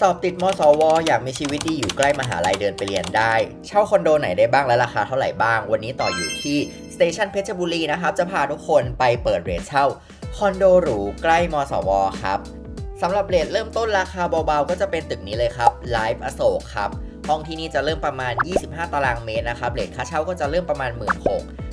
สอบติดมสว อยากมีชีวิตดีอยู่ใกล้มหาลัยเดินไปเรียนได้ เช่าคอนโดไหนได้บ้างและราคาเท่าไหร่บ้าง วันนี้ต่ออยู่ที่สเตชันเพชรบุรีนะครับ จะพาทุกคนไปเปิดเรทเช่าคอนโดหรูใกล้มสว ครับสำหรับเรทเริ่มต้นราคาเบาๆ ก็จะเป็นตึกนี้เลยครับ Live อโศกครับ ห้องที่นี่จะเริ่มประมาณ 25 ตารางเมตรนะครับเรทค่าเช่าก็จะเริ่มประมาณ 1 6ื่น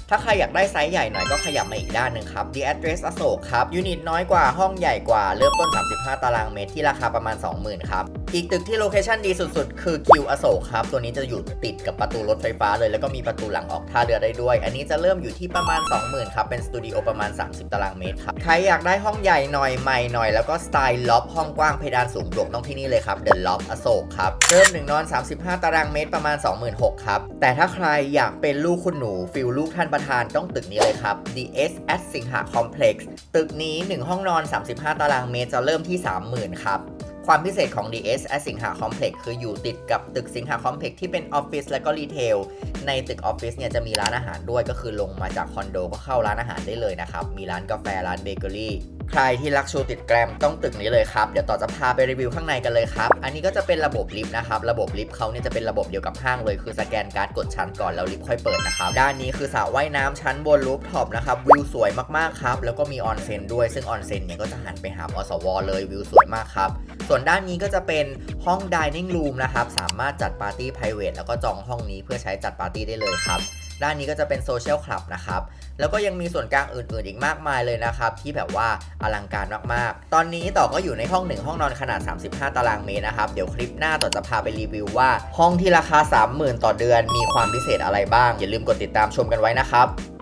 ถ้าใครอยากได้ไซส์ใหญ่หน่อยก็ขยับมาอีกด้านหนึ่งครับ The Address อโศกครับยูนิตน้อยกว่าห้องใหญ่กว่าเริ่มต้น 35 ตารางเมตรที่ราคาประมาณ 20,000ครับอีกตึกที่โลเคชันดีสุดๆ คือคิวอโศกครับ ตัวนี้จะอยู่ติดกับประตูรถไฟฟ้าเลย แล้วก็มีประตูหลังออกท่าเรือได้ด้วย อันนี้จะเริ่มอยู่ที่ประมาณ 20,000ครับ เป็นสตูดิโอประมาณ 30 ตารางเมตรครับ ใครอยากได้ห้องใหญ่หน่อยใหม่หน่อย แล้วก็สไตล์ล็อบห้องกว้างเพดานสูงบวกต้องที่นี่เลยครับ The Loft อโศกครับ เริ่มหนึ่งนอน 35 ตารางเมตรประมาณ 26,000ครับ แต่ถ้าใครอยากเป็นลูกคุณหนูฟิลลูกท่านประธานต้องตึกนี้เลยครับ DS at สิงหาคอมเพล็กซ์ตึกนี้ 1 ห้องนอน 35 ตารางเมตรจะเริ่มที่ 30,000 ครับ ความพิเศษของ DS at สิงหาคอมเพล็กซ์คืออยู่ติดกับตึกสิงหาคอมเพล็กซ์ที่เป็นออฟฟิศและก็รีเทล ในตึกออฟฟิศเนี่ยจะมีร้านอาหารด้วยก็คือลงมาจากคอนโดก็เข้าร้านอาหารได้เลยนะครับ มีร้านกาแฟร้านเบเกอรี่ใครที่รักชูติดแกรมต้องตึกนี้เลยครับ เดี๋ยวต่อจะพาไปรีวิวข้างในกันเลยครับ อันนี้ก็จะเป็นระบบลิฟต์นะครับ ระบบลิฟต์เขาเนี่ยจะเป็นระบบเดียวกับห้างเลย คือสแกนการ์ดกดชั้นก่อนแล้วลิฟต์ค่อยเปิดนะครับ ด้านนี้คือสระว่ายน้ำชั้นบนรูฟท็อปนะครับ วิวสวยมากๆครับ แล้วก็มีออนเซ็นด้วย ซึ่งออนเซ็นเนี่ยก็จะหันไปหาอสวเลย วิวสวยมากครับ ส่วนด้านนี้ก็จะเป็นห้องดิเนิ่งรูมนะครับ สามารถจัดปาร์ตี้ p r i v a t แล้วก็จองห้องนี้เพื่อใช้จัดปาร์ตี้ได้เลยครับ ด้านนี้ก็จะเป็นโซเชียลคลับนะครับ แล้วก็ยังมีส่วนกลางอื่นๆ อีกมากมายเลยนะครับ ที่แบบว่าอลังการมากๆ ตอนนี้ต่อก็อยู่ในห้องหนึ่งห้องนอนขนาด 35 ตารางเมตรนะครับ เดี๋ยวคลิปหน้าต่อจะพาไปรีวิวว่า ห้องที่ราคา 30,000 ต่อเดือน มีความพิเศษอะไรบ้าง อย่าลืมกดติดตามชมกันไว้นะครับ